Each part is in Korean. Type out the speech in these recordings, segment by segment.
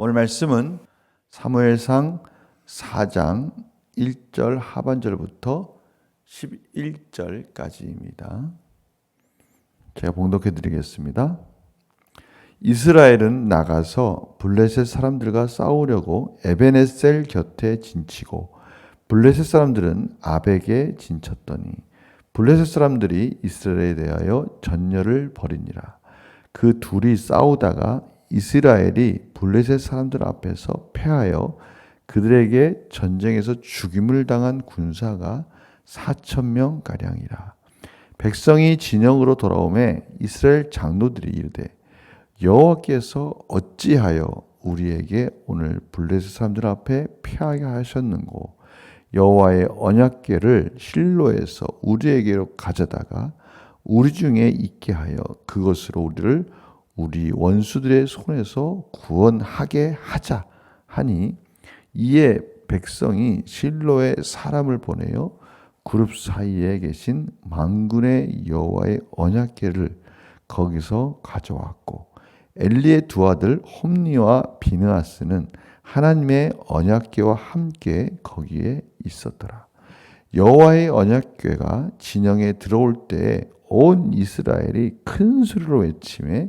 오늘 말씀은 사무엘상 4장 1절 하반절부터 11절까지입니다. 제가 봉독해 드리겠습니다. 이스라엘은 나가서 블레셋 사람들과 싸우려고 에베네셀 곁에 진치고 블레셋 사람들은 아벡에 진쳤더니 블레셋 사람들이 이스라엘에 대하여 전열을 벌이니라. 그 둘이 싸우다가 이스라엘이 블레셋 사람들 앞에서 패하여 그들에게 전쟁에서 죽임을 당한 군사가 4천 명 가량이라. 백성이 진영으로 돌아오매 이스라엘 장로들이 이르되 여호와께서 어찌하여 우리에게 오늘 블레셋 사람들 앞에 패하게 하셨는고 여호와의 언약궤를 실로에서 우리에게로 가져다가 우리 중에 있게 하여 그것으로 우리를 우리 원수들의 손에서 구원하게 하자 하니 이에 백성이 실로에 사람을 보내어 그룹 사이에 계신 망군의 여호와의 언약궤를 거기서 가져왔고 엘리의 두 아들 홈니와 비느하스는 하나님의 언약궤와 함께 거기에 있었더라. 여호와의 언약궤가 진영에 들어올 때온 이스라엘이 큰 소리로 외침에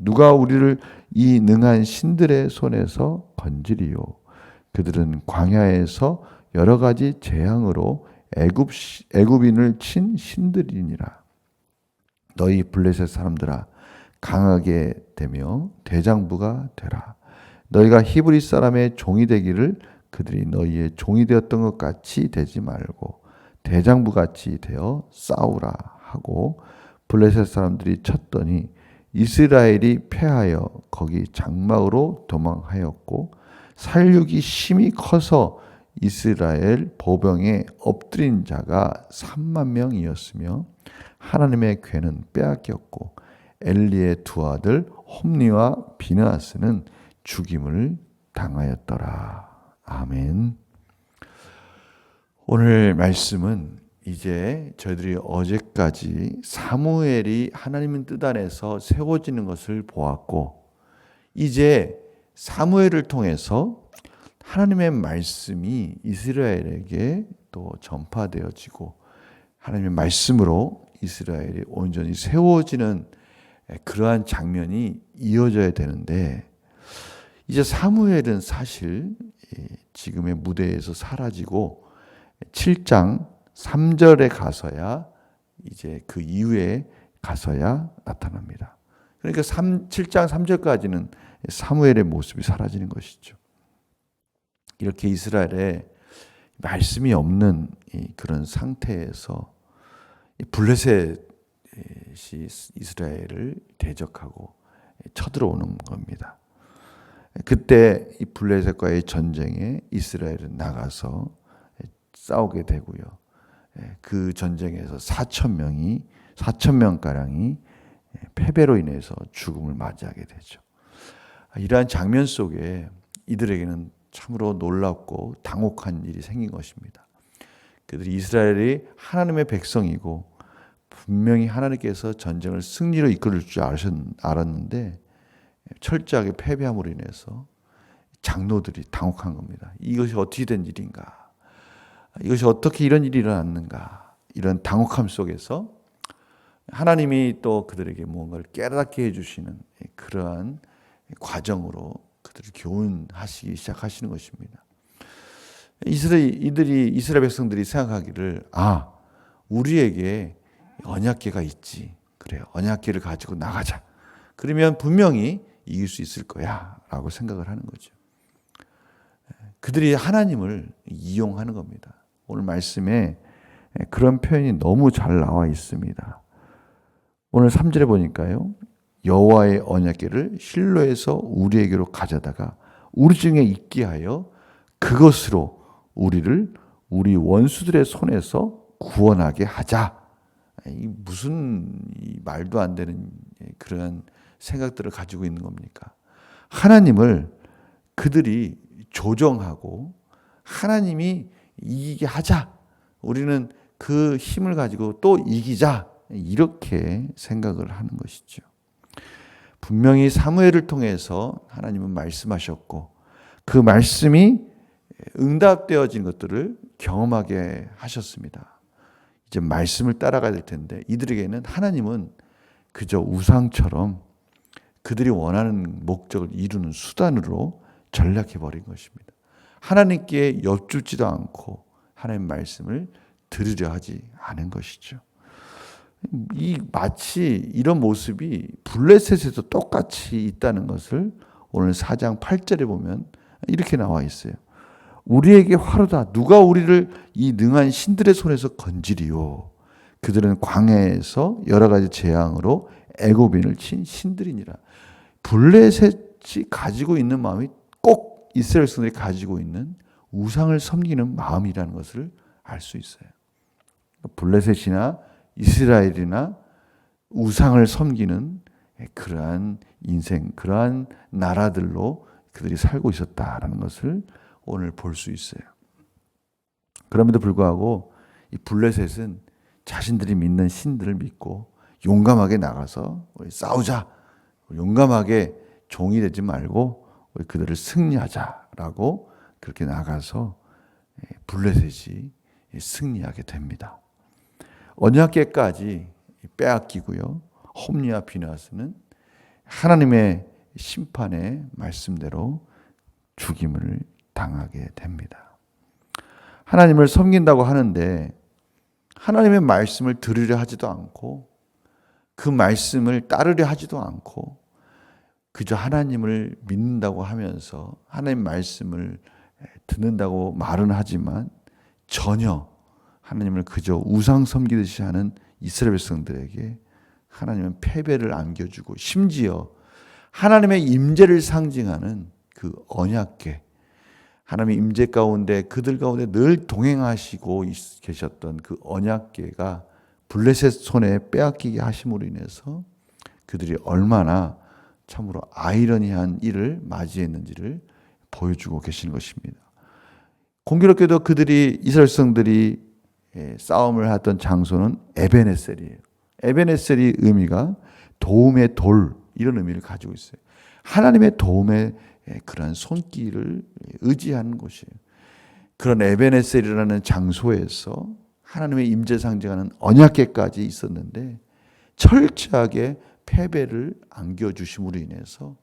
누가 우리를 이 능한 신들의 손에서 건지리요. 그들은 광야에서 여러 가지 재앙으로 애굽 애굽인을 친 신들이니라. 너희 블레셋 사람들아 강하게 되며 대장부가 되라. 너희가 히브리 사람의 종이 되기를 그들이 너희의 종이 되었던 것 같이 되지 말고 대장부 같이 되어 싸우라 하고 블레셋 사람들이 쳤더니 이스라엘이 패하여 거기 장막으로 도망하였고 살육이 심히 커서 이스라엘 보병에 엎드린 자가 3만 명이었으며 하나님의 괴는 빼앗겼고 엘리의 두 아들 홈니와 비느하스는 죽임을 당하였더라. 아멘. 오늘 말씀은 이제 저희들이 어제까지 사무엘이 하나님의 뜻 안에서 세워지는 것을 보았고 이제 사무엘을 통해서 하나님의 말씀이 이스라엘에게 또 전파되어지고 하나님의 말씀으로 이스라엘이 온전히 세워지는 그러한 장면이 이어져야 되는데 이제 사무엘은 사실 지금의 무대에서 사라지고 7장 3절에 가서야 이제 그 이후에 가서야 나타납니다. 그러니까 3, 7장 3절까지는 사무엘의 모습이 사라지는 것이죠. 이렇게 이스라엘에 말씀이 없는 그런 상태에서 블레셋이 이스라엘을 대적하고 쳐들어오는 겁니다. 그때 이 블레셋과의 전쟁에 이스라엘은 나가서 싸우게 되고요. 그 전쟁에서 4천 명이 4천 명 가량이 패배로 인해서 죽음을 맞이하게 되죠. 이러한 장면 속에 이들에게는 참으로 놀랍고 당혹한 일이 생긴 것입니다. 그들이 이스라엘이 하나님의 백성이고 분명히 하나님께서 전쟁을 승리로 이끌을 줄 알았는데 철저하게 패배함으로 인해서 장로들이 당혹한 겁니다. 이것이 어떻게 된 일인가? 이것이 어떻게 이런 일이 일어났는가? 이런 당혹함 속에서 하나님이 또 그들에게 무언가를 깨닫게 해주시는 그러한 과정으로 그들을 교훈하시기 시작하시는 것입니다. 이스라엘 이들이 이스라엘 백성들이 생각하기를 아 우리에게 언약계가 있지 그래요 언약계를 가지고 나가자 그러면 분명히 이길 수 있을 거야 라고 생각을 하는 거죠. 그들이 하나님을 이용하는 겁니다. 오늘 말씀에 그런 표현이 너무 잘 나와 있습니다. 오늘 3절에 보니까요. 여호와의 언약궤를 실로에서 우리에게로 가져다가 우리 중에 있게 하여 그것으로 우리를 우리 원수들의 손에서 구원하게 하자. 이 무슨 이 말도 안 되는 그런 생각들을 가지고 있는 겁니까? 하나님을 그들이 조정하고 하나님이 이기게 하자. 우리는 그 힘을 가지고 또 이기자. 이렇게 생각을 하는 것이죠. 분명히 사무엘을 통해서 하나님은 말씀하셨고 그 말씀이 응답되어진 것들을 경험하게 하셨습니다. 이제 말씀을 따라가야 될 텐데 이들에게는 하나님은 그저 우상처럼 그들이 원하는 목적을 이루는 수단으로 전략해 버린 것입니다. 하나님께 여쭙지도 않고 하나님 말씀을 들으려 하지 않은 것이죠. 이 마치 이런 모습이 블레셋에도 똑같이 있다는 것을 오늘 4장 8절에 보면 이렇게 나와 있어요. 우리에게 화로다. 누가 우리를 이 능한 신들의 손에서 건지리요. 그들은 광야에서 여러 가지 재앙으로 애고빈을 친 신들이니라. 블레셋이 가지고 있는 마음이 꼭 이스라엘 성들이 가지고 있는 우상을 섬기는 마음이라는 것을 알 수 있어요. 블레셋이나 이스라엘이나 우상을 섬기는 그러한 인생, 그러한 나라들로 그들이 살고 있었다라는 것을 오늘 볼 수 있어요. 그럼에도 불구하고 이 블레셋은 자신들이 믿는 신들을 믿고 용감하게 나가서 싸우자. 용감하게 종이 되지 말고 그들을 승리하자라고 그렇게 나가서 블레셋이 승리하게 됩니다. 언약계까지 빼앗기고요. 홈리와 비나스는 하나님의 심판의 말씀대로 죽임을 당하게 됩니다. 하나님을 섬긴다고 하는데 하나님의 말씀을 들으려 하지도 않고 그 말씀을 따르려 하지도 않고 그저 하나님을 믿는다고 하면서 하나님 말씀을 듣는다고 말은 하지만 전혀 하나님을 그저 우상 섬기듯이 하는 이스라엘 백성들에게 하나님은 패배를 안겨주고 심지어 하나님의 임재를 상징하는 그 언약계 하나님의 임재 가운데 그들 가운데 늘 동행하시고 계셨던 그 언약계가 블레셋 손에 빼앗기게 하심으로 인해서 그들이 얼마나 참으로 아이러니한 일을 맞이했는지를 보여주고 계시는 것입니다. 공교롭게도 그들이 이스라엘 성들이 예, 싸움을 하던 장소는 에베네셀이에요. 에베네셀이 의미가 도움의 돌 이런 의미를 가지고 있어요. 하나님의 도움의 예, 그런 손길을 의지하는 곳이에요. 그런 에베네셀이라는 장소에서 하나님의 임재 상징하는 언약계까지 있었는데 철저하게 패배를 안겨 주심으로 인해서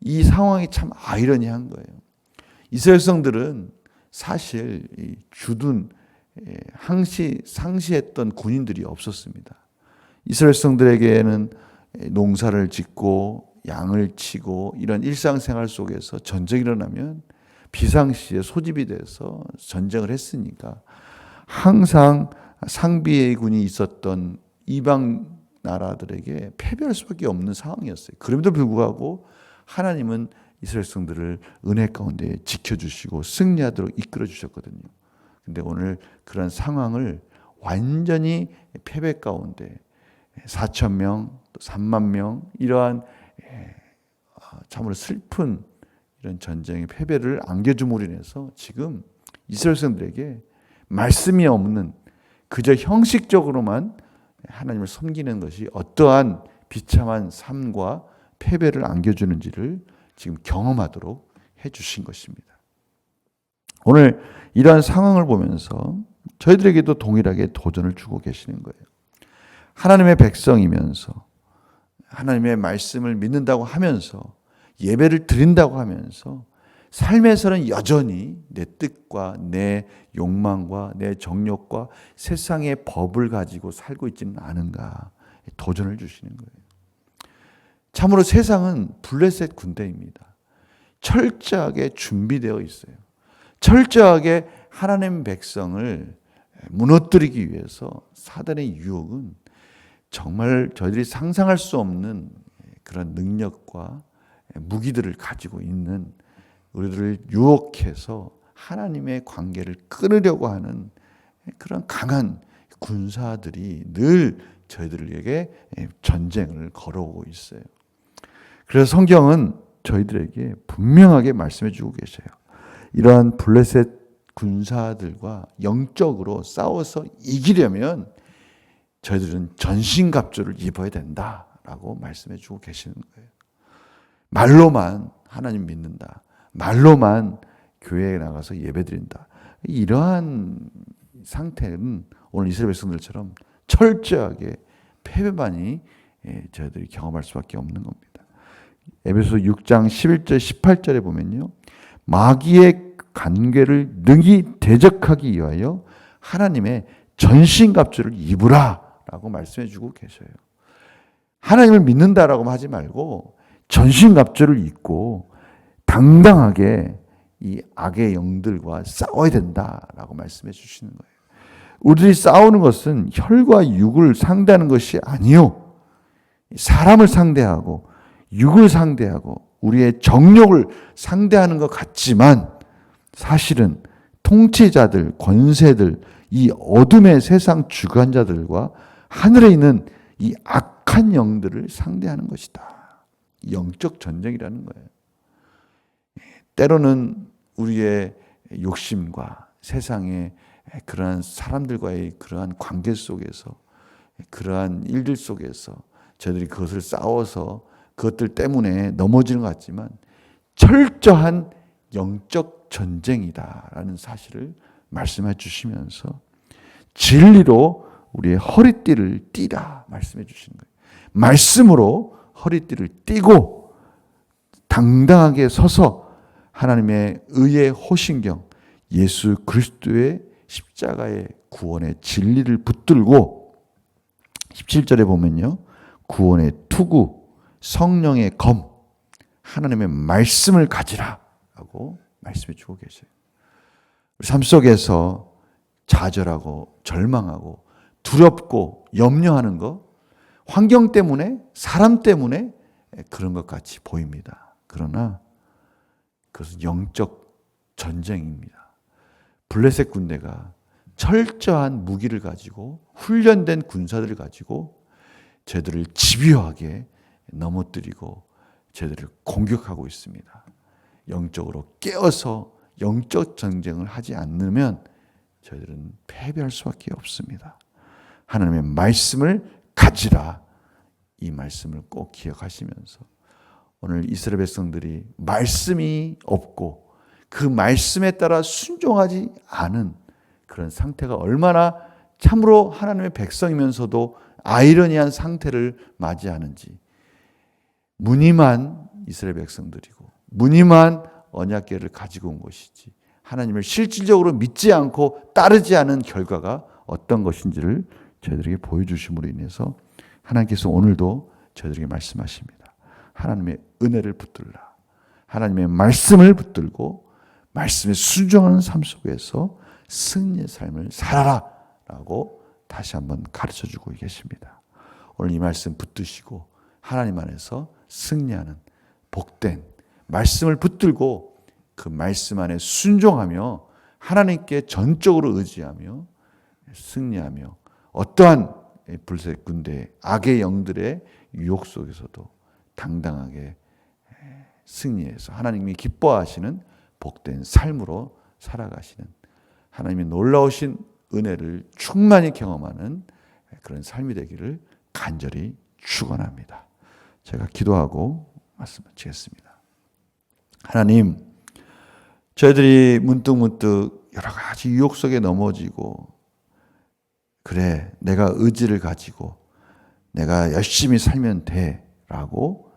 이 상황이 참 아이러니한 거예요. 이스라엘 성들은 사실 주둔 예, 항시 상시했던 군인들이 없었습니다. 이스라엘 성들에게는 농사를 짓고 양을 치고 이런 일상생활 속에서 전쟁이 일어나면 비상시에 소집이 돼서 전쟁을 했으니까 항상 상비의 군이 있었던 이방 나라들에게 패배할 수밖에 없는 상황이었어요. 그럼에도 불구하고 하나님은 이스라엘 성들을 은혜 가운데 지켜주시고 승리하도록 이끌어 주셨거든요. 근데 오늘 그런 상황을 완전히 패배 가운데 4천 명, 3만 명 이러한 예, 아, 참으로 슬픈 이런 전쟁의 패배를 안겨줌으로 인해서 지금 이스라엘 사람들에게 말씀이 없는 그저 형식적으로만 하나님을 섬기는 것이 어떠한 비참한 삶과 패배를 안겨주는지를 지금 경험하도록 해주신 것입니다. 오늘 이러한 상황을 보면서 저희들에게도 동일하게 도전을 주고 계시는 거예요. 하나님의 백성이면서 하나님의 말씀을 믿는다고 하면서 예배를 드린다고 하면서 삶에서는 여전히 내 뜻과 내 욕망과 내 정욕과 세상의 법을 가지고 살고 있지는 않은가 도전을 주시는 거예요. 참으로 세상은 블레셋 군대입니다. 철저하게 준비되어 있어요. 철저하게 하나님 백성을 무너뜨리기 위해서 사단의 유혹은 정말 저희들이 상상할 수 없는 그런 능력과 무기들을 가지고 있는 우리들을 유혹해서 하나님의 관계를 끊으려고 하는 그런 강한 군사들이 늘 저희들에게 전쟁을 걸어오고 있어요. 그래서 성경은 저희들에게 분명하게 말씀해 주고 계셔요. 이러한 블레셋 군사들과 영적으로 싸워서 이기려면 저희들은 전신갑주를 입어야 된다라고 말씀해 주고 계시는 거예요. 말로만 하나님 믿는다. 말로만 교회에 나가서 예배드린다. 이러한 상태는 오늘 이스라엘 백성들처럼 철저하게 패배만이 예, 저희들이 경험할 수밖에 없는 겁니다. 에베소 6장 11절 18절에 보면요. 마귀의 관계를 능히 대적하기 위하여 하나님의 전신갑주를 입으라라고 말씀해 주고 계셔요. 하나님을 믿는다라고 하지 말고 전신갑주를 입고 당당하게 이 악의 영들과 싸워야 된다라고 말씀해 주시는 거예요. 우리들이 싸우는 것은 혈과 육을 상대하는 것이 아니요. 사람을 상대하고 육을 상대하고 우리의 정욕을 상대하는 것 같지만 사실은 통치자들, 권세들, 이 어둠의 세상 주관자들과 하늘에 있는 이 악한 영들을 상대하는 것이다. 영적 전쟁이라는 거예요. 때로는 우리의 욕심과 세상의 그러한 사람들과의 그러한 관계 속에서 그러한 일들 속에서 저들이 그것을 싸워서 그것들 때문에 넘어지는 것 같지만 철저한 영적 전쟁이다라는 사실을 말씀해 주시면서 진리로 우리의 허리띠를 띠라 말씀해 주시는 거예요. 말씀으로 허리띠를 띠고 당당하게 서서 하나님의 의의 호신경 예수 그리스도의 십자가의 구원의 진리를 붙들고 17절에 보면요. 구원의 투구, 성령의 검, 하나님의 말씀을 가지라라고 말씀해 주고 계세요. 삶 속에서 좌절하고 절망하고 두렵고 염려하는 것, 환경 때문에, 사람 때문에 그런 것 같이 보입니다. 그러나 그것은 영적 전쟁입니다. 블레셋 군대가 철저한 무기를 가지고 훈련된 군사들을 가지고 저들을 집요하게 넘어뜨리고 저들을 공격하고 있습니다. 영적으로 깨어서 영적 전쟁을 하지 않으면 저희들은 패배할 수밖에 없습니다. 하나님의 말씀을 가지라 이 말씀을 꼭 기억하시면서 오늘 이스라엘 백성들이 말씀이 없고 그 말씀에 따라 순종하지 않은 그런 상태가 얼마나 참으로 하나님의 백성이면서도 아이러니한 상태를 맞이하는지 무늬만 이스라엘 백성들이고 무늬만 언약계를 가지고 온 것이지 하나님을 실질적으로 믿지 않고 따르지 않은 결과가 어떤 것인지를 저희들에게 보여주심으로 인해서 하나님께서 오늘도 저희들에게 말씀하십니다. 하나님의 은혜를 붙들라. 하나님의 말씀을 붙들고 말씀에 순종하는 삶 속에서 승리의 삶을 살아라 라고 다시 한번 가르쳐 주고 계십니다. 오늘 이 말씀 붙드시고 하나님 안에서 승리하는 복된 말씀을 붙들고 그 말씀 안에 순종하며 하나님께 전적으로 의지하며 승리하며 어떠한 불색 군대 악의 영들의 유혹 속에서도 당당하게 승리해서 하나님이 기뻐하시는 복된 삶으로 살아가시는 하나님의 놀라우신 은혜를 충만히 경험하는 그런 삶이 되기를 간절히 축원합니다. 제가 기도하고 말씀 마치겠습니다. 하나님, 저희들이 문득 문득 여러 가지 유혹 속에 넘어지고 그래 내가 의지를 가지고 내가 열심히 살면 돼라고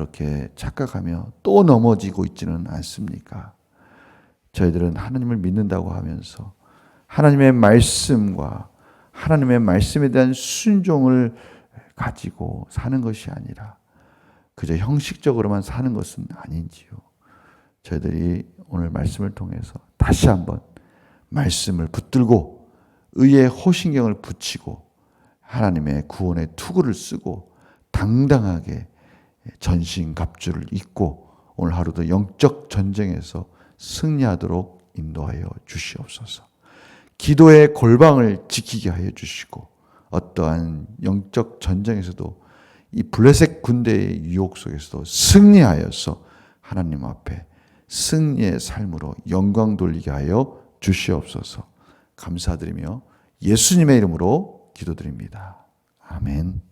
그렇게 착각하며 또 넘어지고 있지는 않습니까? 저희들은 하나님을 믿는다고 하면서 하나님의 말씀과 하나님의 말씀에 대한 순종을 가지고 사는 것이 아니라 그저 형식적으로만 사는 것은 아닌지요. 저희들이 오늘 말씀을 통해서 다시 한번 말씀을 붙들고 의의 호신경을 붙이고 하나님의 구원의 투구를 쓰고 당당하게 전신 갑주를 입고 오늘 하루도 영적 전쟁에서 승리하도록 인도하여 주시옵소서. 기도의 골방을 지키게 하여 주시고 어떠한 영적 전쟁에서도 이 블레셋 군대의 유혹 속에서도 승리하여서 하나님 앞에 승리의 삶으로 영광 돌리게 하여 주시옵소서. 감사드리며 예수님의 이름으로 기도드립니다. 아멘.